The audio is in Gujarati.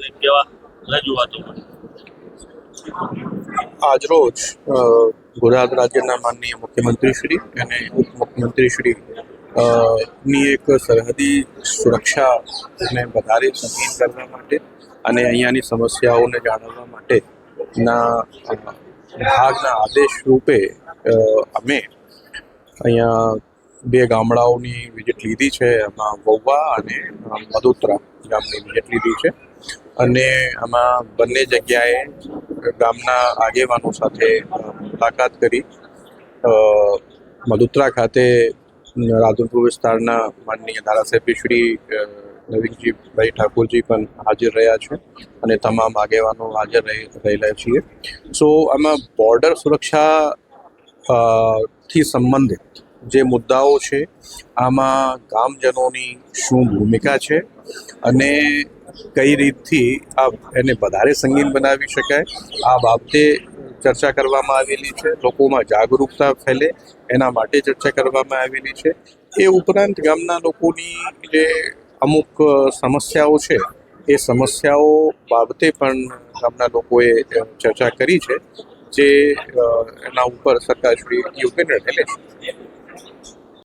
અને કેવા રજૂઆતો આજરોજ ગુજરાત રાજ્યના માનનીય મુખ્યમંત્રી શ્રી અને ઉપમુખ્યમંત્રી શ્રી ની એક સરહદી સુરક્ષાને વધારે સંગીન કરવા માટે અને અહીંયાની સમસ્યાઓને જાણવા માટે ના વિભાગના આદેશ રૂપે અમે અહીંયા બે ગામડાઓની વિઝિટ લીધી છે. એમાં વૌવા અને મદોત્રા ગામની વિઝિટ લીધી છે. અને આમાં બંને જગ્યાએ ગામના આગેવાનો સાથે મુલાકાત કરી. મદુત્રા ખાતે રાધનપુર વિસ્તારના માનનીય ધારાસભ્ય શ્રી નવીનજીભાઈ ઠાકોરજી પણ હાજર રહ્યા છે અને તમામ આગેવાનો હાજર રહી, રહેલા છીએ. સો, આમાં બોર્ડર સુરક્ષા થી સંબંધિત જે મુદ્દાઓ છે, આમાં ગામજનોની શું ભૂમિકા છે અને કઈ રીતથી આ એને વધારે સંગીન બનાવી શકાય? આ બાબતે ચર્ચા કરવામાં આવેલી છે. લોકોમાં જાગરૂકતા ફેલે. એના માટે ચર્ચા કરવામાં આવેલી છે. એ ઉપરાંત ગામના લોકોની જે અમુક સમસ્યાઓ છે, એ સમસ્યાઓ બાબતે પણ ગામના લોકોએ ચર્ચા કરી છે, જે એના ઉપર સરકારશ્રી યોગ્ય નિર્ણય લેશે